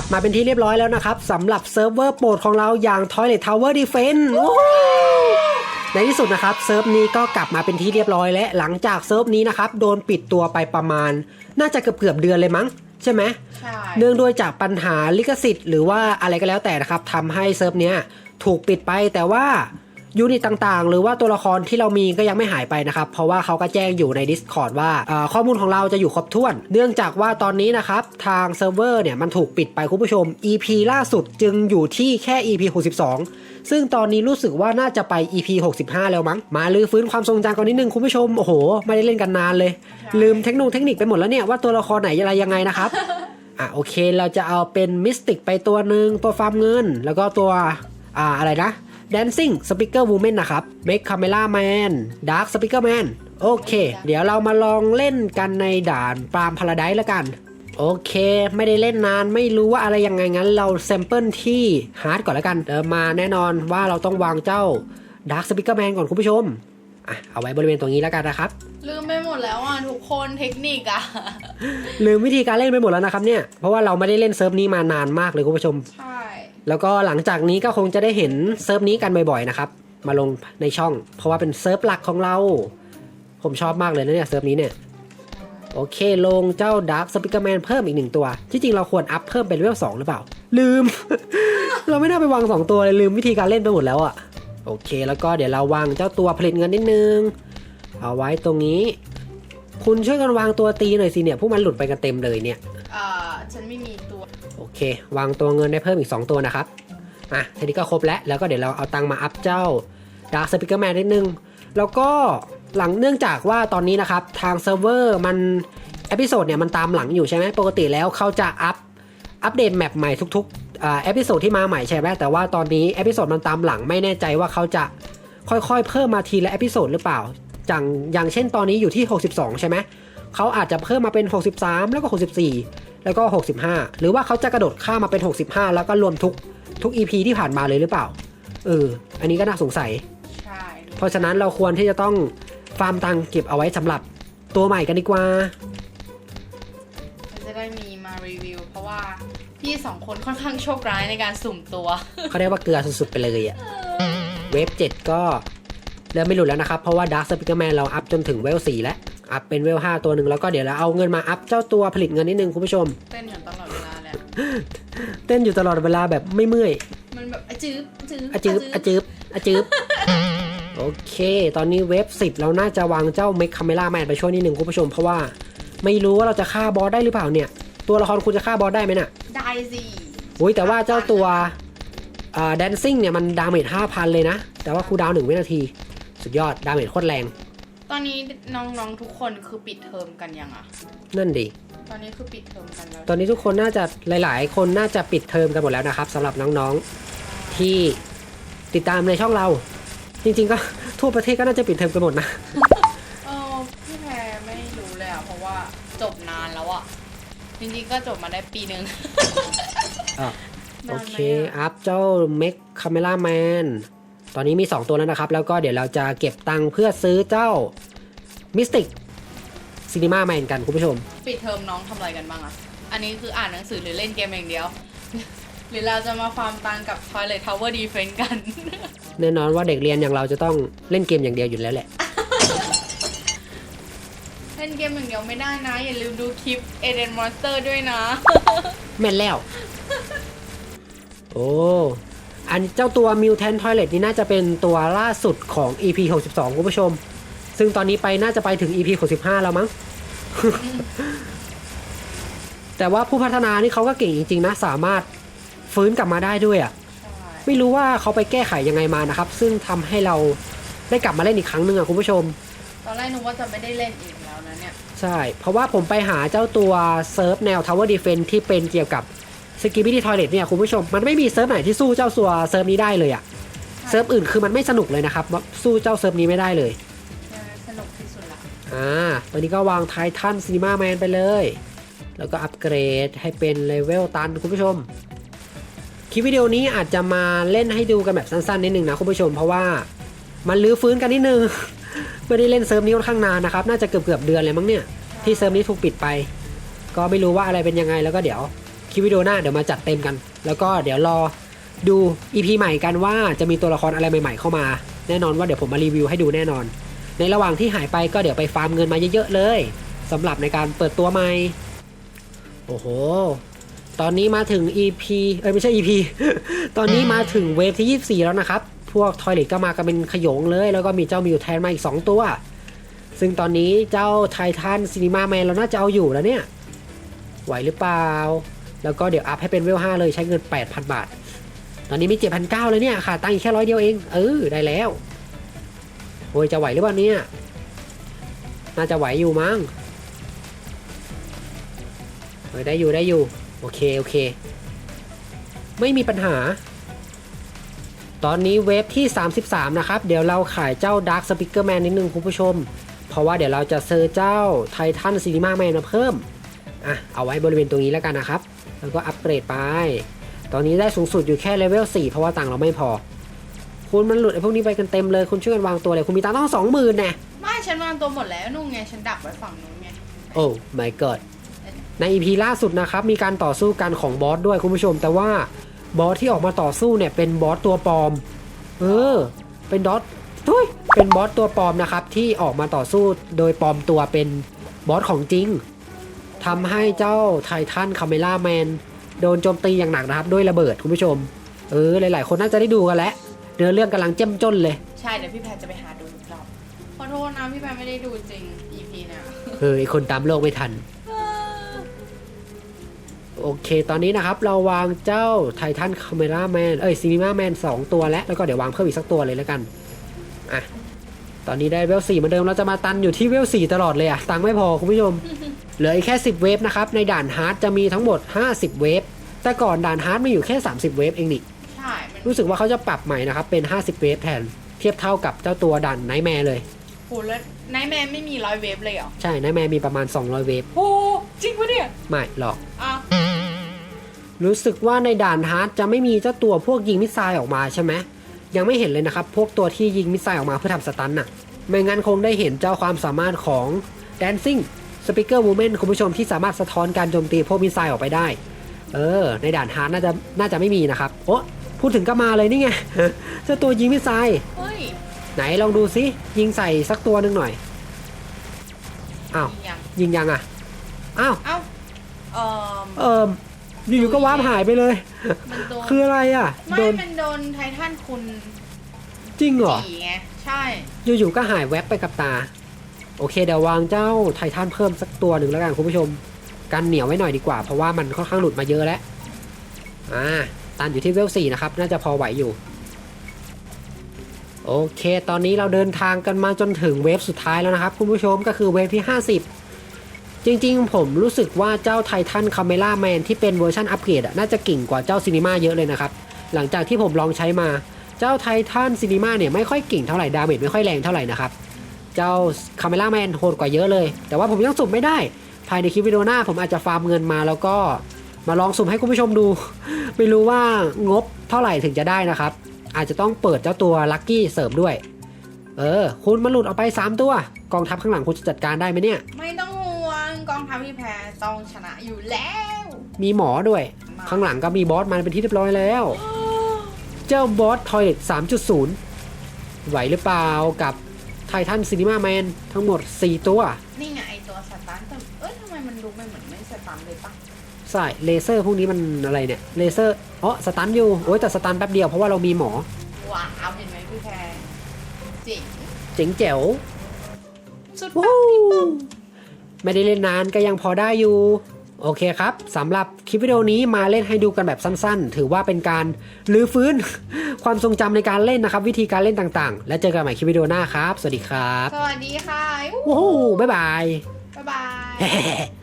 ลับมาเป็นที่เรียบร้อยแล้วนะครับสำหรับเซิร์ฟเวอร์โปรดของเราอย่าง Toilet Tower Defense โอ้โหในที่สุดนะครับเซิร์ฟนี้ก็กลับมาเป็นที่เรียบร้อยและหลังจากเซิร์ฟนี้นะครับโดนปิดตัวไปประมาณ น่าจะเกือบเกือบๆเดือนเลยมั้ง ใช่ไหมใช่เนื่องด้วยจากปัญหาลิขสิทธิ์หรือว่าอะไรก็แล้วแต่นะครับทำให้เซิร์ฟเนี้ยถูกปิดไปแต่ว่า ยูนิตต่างๆ หรือว่าตัวละครที่เรามีก็ยังไม่หายไปนะครับ เพราะว่าเขาก็แจ้งอยู่ใน Discord ว่าข้อมูลของเราจะอยู่ครบถ้วน เนื่องจากว่าตอนนี้นะครับ ทางเซิร์ฟเวอร์เนี่ยมันถูกปิดไปคุณผู้ชม EP ล่าสุดจึงอยู่ที่แค่ EP 62 ซึ่งตอนนี้รู้สึกว่าน่าจะไป EP 65 แล้วมั้ง มาลือฟื้นความทรงจำกันนิดนึงคุณผู้ชม โอ้โห ไม่ได้เล่นกันนานเลย ลืมเทคโนเทคนิคไปหมดแล้วเนี่ยว่าตัวละครไหนอะไรยังไงนะครับอะโอเคเราจะเอาเป็นมิสติกไปตัวหนึ่งตัวฟาร์มเงิน แล้วก็ตัวอ่าอะไรนะ Dancing Speaker Woman นะครับ Make Camera Man Dark Speaker Man โอเค เดี๋ยวเรามาลองเล่นกันในด่านปรามพาราไดแล้วกัน โอเค ไม่ได้เล่นนานไม่รู้ว่าอะไรยังไงงั้นเราแซมเปิลที่ฮาร์ดก่อนแล้วกันเดิมมาแน่นอนว่าเราต้องวางเจ้า Dark Speaker Man ก่อนคุณผู้ชมอะเอาไว้บริเวณตรงนี้แล้วกันนะครับ ลืมไปหมดแล้วอะทุกคนเทคนิคอะ ลืมวิธีการเล่นไปหมดแล้วนะครับเนี่ย เพราะว่าเราไม่ได้เล่นเซิร์ฟนี้มานานมากเลยคุณผู้ชม ใช่ แล้วก็หลังจากนี้ก็คงจะได้เห็นเซิร์ฟนี้กันบ่อยๆนะครับ มาลงในช่อง เพราะว่าเป็นเซิร์ฟหลักของเรา ผมชอบมากเลยนะเนี่ยเซิร์ฟนี้เนี่ย โอเคลงเจ้าดาร์ s สปิเกอร์แมนเพิ่มอีกหนึ่งตัว ที่จริงเราควรอัพเพิ่มเป็นเลเวลสองหรือเปล่า ลืม เราไม่น่าไปวางสองตัวเลยลืมวิธีการเล่นไปหมดแล้วอะโอเค แล้วก็เดี๋ยวเราวางเจ้าตัวผลิตเงินนิดนึง เอาไว้ตรงนี้ คุณช่วยกันวางตัวตีหน่อยสิเนี่ยพวกมันหลุดไปกันเต็มเลยเนี่ยอ่าฉันไม่มีตัว เค วางตัวเงินได้เพิ่มอีก 2 ตัวนะครับ อะทีนี้ก็ครบแล้ว แล้วก็เดี๋ยวเราเอาตังมาอัพเจ้า Dark Speaker Man นิดนึง แล้วก็หลังเนื่องจากว่าตอนนี้นะครับ ทางเซิร์ฟเวอร์มันเอพิโซดเนี่ยมันตามหลังอยู่ใช่ไหมปกติแล้วเขาจะอัพอัปเดตแมปใหม่ทุกๆเอพิโซดที่มาใหม่ใช่ไหมแต่ว่าตอนนี้เอพิโซดมันตามหลังไม่แน่ใจว่าเขาจะค่อยๆ เพิ่มมาทีละเอพิโซดหรือเปล่าอย่างอย่างเช่นตอนนี้อยู่ที่ 62 ใช่ไหมเขาอาจจะเพิ่มมาเป็น 63 แล้วก็ 64 แล้วก็ 65 หรือว่าเขาจะกระโดดข้ามมาเป็น 65 แล้วก็รวมทุกทุก EP ที่ผ่านมาเลยหรือเปล่า เออ อันนี้ก็น่าสงสัยใช่เพราะฉะนั้นเราควรที่จะต้องฟาร์มตังค์เก็บเอาไว้สำหรับตัวใหม่กันดีกว่าฉันจะได้มีมารีวิว เพราะว่าพี่สองคนค่อนข้างโชคร้ายในการสุ่มตัว เขาเรียกว่าเกลือสุดๆไปเลยอะเวฟ7ก็เริ่มไม่หลุดแล้วนะครับ เพราะว่า Dark Speaker Man เราอัพจนถึงเวล4แล้ว อัพเป็นเวล5ตัวหนึ่งแล้วก็เดี๋ยวเราเอาเงินมาอัพเจ้าตัวผลิตเงินนิดนึงคุณผู้ชม เต้นอยู่ตลอดเวลาเลยอะเต้นอยู่ตลอดเวลาแบบไม่เมื่อยมันแบบอะจืบจืบอะจืบอะจืบอะจืบโอเค ตอนนี้เวฟ10เราน่าจะวางเจ้าเมคคาเมล่าแมนไปช่วยนิดนึงคุณผู้ชมเพราะว่าไม่รู้ว่าเราจะฆ่าบอสได้หรือเปล่าเนี่ย ตัวละครคุณจะฆ่าบอสได้ไหมน่ะ ได้สิอุ้ยแต่ว่าเจ้าตัวอ่าแดนซิ่งเนี่ยมันดาเมจ5,000เลยนะ แต่ว่าคูลดาวน์หนึ่งวินาที สุดยอดดาเมจโคตรแรง ตอนนี้น้องๆทุกคนคือปิดเทอมกันยังอะนั่นดิตอนนี้คือปิดเทอมกันแล้วตอนนี้ทุกคนน่าจะหลาย ๆ คนน่าจะปิดเทอมกันหมดแล้วนะครับสำหรับน้องๆที่ติดตามในช่องเรา จริง ๆ ก็ทั่วประเทศก็น่าจะปิดเทอมกันหมดนะ เออพี่แพรไม่รู้เลยอะเพราะว่าจบนานแล้วอะจริงๆก็จบมาได้ปีหนึ่งอะนานไหมโอเคอะอัพเจ้าเมคคาเมล่าแมน ตอนนี้มี 2 ตัวแล้วนะครับ แล้วก็เดี๋ยวเราจะเก็บตังค์เพื่อซื้อเจ้ามิสติกซีนีมาแมนกันคุณผู้ชม ปิดเทอมน้องทำอะไรกันบ้างอะอันนี้คืออ่านหนังสือหรือเล่นเกมอย่างเดียว หรือเราจะมาฟาร์มตังค์กับ Toilet Tower Defense กัน แน่นอนว่าเด็กเรียนอย่างเราจะต้องเล่นเกมอย่างเดียวอยู่แล้วแหละ เล่นเกมอย่างเดียวไม่ได้นะ อย่าลืมดูคลิป Eden Monster ด้วยนะ แม่นแล้ว โอ้ อันเจ้าตัว Mutant Toilet นี่น่าจะเป็นตัวล่าสุดของ EP 62คุณผู้ชม ซึ่งตอนนี้ไปน่าจะไปถึง EP 65แล้วมั้ง แต่ว่าผู้พัฒนานี่เขาก็เก่งจริง ๆ นะ สามารถฟื้นกลับมาได้ด้วยอะ่ะใช่ไม่รู้ว่าเขาไปแก้ไขยังไงมานะครับ ซึ่งทำให้เราได้กลับมาเล่นอีกครั้งหนึ่งอะคุณผู้ชม ตอนแรกนึกว่าจะไม่ได้เล่นอีกแล้วนะเนี่ย ใช่ เพราะว่าผมไปหาเจ้าตัวเซิร์ฟแนว Tower Defense ที่เป็นเกี่ยวกับ s k i b i t y Toilet เนี่ยคุณผู้ชมมันไม่มีเซิร์ฟไหนที่สู้เจ้าตัวเซิร์ฟนี้ได้เลยอะเซิร์ฟอื่นคือมันไม่สนุกเลยนะครับสู้เจ้าเซิร์ฟนี้ไม่ได้เลยสนุกที่สุดละอ่าตอนนี้ก็วางไททันซีนีมาแมนไปเลย แล้วก็อัปเกรดให้เป็นเลเวลตันคุณผู้ชมคลิปวิดีโอนี้อาจจะมาเล่นให้ดูกันแบบสั้นๆนิดนึงนะคุณผู้ชมเพราะว่ามันลื้อฟื้นกันนิดนึงไม่ได้เล่นเซิร์ฟนี้ค่อนข้างนานนะครับน่าจะเกือบเกือบๆเดือนเลยมั้งเนี่ยที่เซิร์ฟนี้ถูกปิดไป ก็ไม่รู้ว่าอะไรเป็นยังไงแล้วก็เดี๋ยว คลิปวิดีโอหน้าเดี๋ยวมาจัดเต็มกัน แล้วก็เดี๋ยวรอดู EP ใหม่กันว่าจะมีตัวละครอะไรใหม่ ๆ เข้ามา แน่นอนว่าเดี๋ยวผมมารีวิวให้ดูแน่นอน ในระหว่างที่หายไปก็เดี๋ยวไปฟาร์มเงินมาเยอะๆเลยสำหรับในการเปิดตัวใหม่ โอ้โห ตอนนี้มาถึง EP เอ้ยไม่ใช่ EP ตอนนี้มาถึงเวฟที่ 24 แล้วนะครับ พวกทอยเลตก็มากันเป็นขยงเลย แล้วก็มีเจ้ามิวแทนมาอีก 2 ตัว ซึ่งตอนนี้เจ้าไททันซีนีมาแมนเราน่าจะเอาอยู่แล้วเนี่ย ไหวหรือเปล่า แล้วก็เดี๋ยวอัพให้เป็นเวล5เลยใช้เงิน 8,000 บาท ตอนนี้มี7,900เลยเนี่ยขาดตังอีกแค่ร้อยเดียวเอง เออ ได้แล้ว โอ้ยจะไหวหรือเปล่าเนี่ย น่าจะไหวอยู่มั้งเออได้อยู่ได้อยู่ โอเคโอเค ไม่มีปัญหา ตอนนี้เวฟที่ 33 นะครับ เดี๋ยวเราขายเจ้า Dark Speaker Man นิดนึงคุณผู้ชม เพราะว่าเดี๋ยวเราจะเซอร์เจ้า Titan Cinema Man มาเพิ่มอะเอาไว้บริเวณตรงนี้แล้วกันนะครับ แล้วก็อัปเกรดไป ตอนนี้ได้สูงสุดอยู่แค่เลเวล4เพราะว่าตังค์เราไม่พอ คุณมันหลุดไอ้พวกนี้ไปกันเต็มเลย คุณช่วยกันวางตัวเลย คุณมีตังค์ต้องสองหมื่นแน่ไม่ฉันวางตัวหมดแล้วนู่นไง ฉันดักไว้ฝั่งนู้นไง โอ้ my god ใน EP ล่าสุดนะครับ มีการต่อสู้กันของบอสด้วยคุณผู้ชม แต่ว่าบอสที่ออกมาต่อสู้เนี่ยเป็นบอสตัวปลอม เออ เป็นดอสทุยเป็นบอสตัวปลอมนะครับที่ออกมาต่อสู้โดยปลอมตัวเป็นบอสของจริง ทำให้เจ้าไททันคาเมล่าแมนโดนโจมตีอย่างหนักนะครับ ด้วยระเบิดคุณผู้ชม เออ หลาย ๆ คนน่าจะได้ดูกันแล้วเนื้อเรื่องกำลังเจ้มจนเลย ใช่ เดี๋ยวพี่แพรจะไปหาดูอีกรอบขอโทษนะพี่แพรไม่ได้ดูจริง EP เนี่ยเฮ้ยคนตามโลกไม่ทัน โอเค ตอนนี้นะครับ เราวางเจ้าไททันคาเมราแมนเอ้ยซีนีมาแมนสองตัวแล้ว แล้วก็เดี๋ยววางเพิ่มอีกสักตัวเลยแล้วกัน อะ ตอนนี้ได้เวลสี่เหมือนเดิม เราจะมาตันอยู่ที่เวลสี่ตลอดเลยอะตังค์ไม่พอคุณผู้ชม เหลืออีกแค่ 10 เวฟนะครับ ในด่านฮาร์ดจะมีทั้งหมด 50 เวฟ แต่ก่อนด่านฮาร์ดมีอยู่แค่ 30 เวฟเองนี่ใช่มันรู้สึกว่าเขาจะปรับใหม่นะครับ เป็น 50 เวฟแทน เทียบเท่ากับเจ้าตัวด่านไนท์แมร์เลยโหแล้วไนท์แมนไม่มีร้อยเวฟเลยเหรอ ใช่ไนท์แมร์มีประมาณ 200 เวฟโหจริงปะเนี่ย ไม่หรอก อ้าว รู้สึกว่าในด่านฮาร์ดจะไม่มีเจ้าตัวพวกยิงมิสไซล์ออกมาใช่ไหมยังไม่เห็นเลยนะครับ พวกตัวที่ยิงมิสไซล์ออกมาเพื่อทำสตันน่ะ ไม่งั้นคงได้เห็นเจ้าความสามารถของ Dancing Speaker Woman คุณผู้ชมที่สามารถสะท้อนการโจมตีพวกมิสไซล์ออกไปได้ เออ ในด่านฮาร์ดน่าจะน่าจะไม่มีนะครับ โอ้พูดถึงก็มาเลยนี่ไงเจ้าตัวยิงมิสไซล์เฮ้ยไหนลองดูซิยิงใส่สักตัวหนึ่งหน่อย อ้าวมียังยิงยังอะ อ้าว เอ้าเอ่อเอิมอยู่ๆก็วาร์ปหายไปเลย มันโดนคืออะไรอะ ไม่โดนมันโดนไททันคุณจริงเหรอ จีไงใช่ อยู่ๆก็หายแวบไปกับตา โอเคเดี๋ยววางเจ้าไททันเพิ่มสักตัวหนึ่งแล้วกันคุณผู้ชม กันเหนียวไว้หน่อยดีกว่า เพราะว่ามันค่อนข้างหลุดมาเยอะแล้ว อ่า ตันอยู่ที่เวลสี่นะครับ น่าจะพอไหวอยู่ โอเค ตอนนี้เราเดินทางกันมาจนถึงเวฟสุดท้ายแล้วนะครับ คุณผู้ชมก็คือเวฟที่ 50 จริงๆ ผมรู้สึกว่าเจ้าไททันคาเมล่าแมนที่เป็นเวอร์ชันอัปเกรดน่าจะเก่งกว่าเจ้าซีนีมาเยอะเลยนะครับ หลังจากที่ผมลองใช้มา เจ้าไททันซีนีมาเนี่ยไม่ค่อยเก่งเท่าไหร่ดาเมจไม่ค่อยแรงเท่าไหร่นะครับ เจ้าคาเมล่าแมนโหดกว่าเยอะเลย แต่ว่าผมยังสุ่มไม่ได้ ภายในคลิปวิดีโอหน้า ผมอาจจะฟาร์มเงินมาแล้วก็มาลองสุ่มให้คุณผู้ชมดู ไม่รู้ว่างบเท่าไหร่ถึงจะได้นะครับ อาจจะต้องเปิดเจ้าตัวลัคกี้เสริมด้วย เออ คุณมันหลุดออกไป 3 ตัว กองทัพข้างหลังคุณจะจัดการได้ไหมเนี่ย ไม่ต้องห่วงกองทัพพี่แพรต้องชนะอยู่แล้ว มีหมอด้วย ข้างหลังก็มีบอสมันเป็นที่เรียบร้อยแล้ว เจ้าบอสทอยเลต3.0 ไหวหรือเปล่ากับ ไททันซีนีมาแมนทั้งหมด 4 ตัว นี่ไงไอตัวสตันแต่เอ้ยทำไมมันดูไม่เหมือนไม่สตันเลยปะใช่เลเซอร์พวกนี้มันอะไรเนี่ยเลเซอร์อ๋อสตันอยู่โอ้ยแต่สตันแป๊บเดียวเพราะว่าเรามีหมอว้าวเห็นไหมพี่แพรจริงเจ๋งแจ๋วสุดวู้ปังพี่ปุ้มไม่ได้เล่นนานก็ยังพอได้อยู่ โอเคครับสำหรับคลิปวิดีโอนี้มาเล่นให้ดูกันแบบสั้นๆ ถือว่าเป็นการลื้อฟื้นความทรงจำในการเล่นนะครับ วิธีการเล่นต่างๆ แล้วเจอกันใหม่คลิปวิดีโอหน้าครับ สวัสดีครับ สวัสดีค่ะว้าวบ๊ายบาย บ๊ายบาย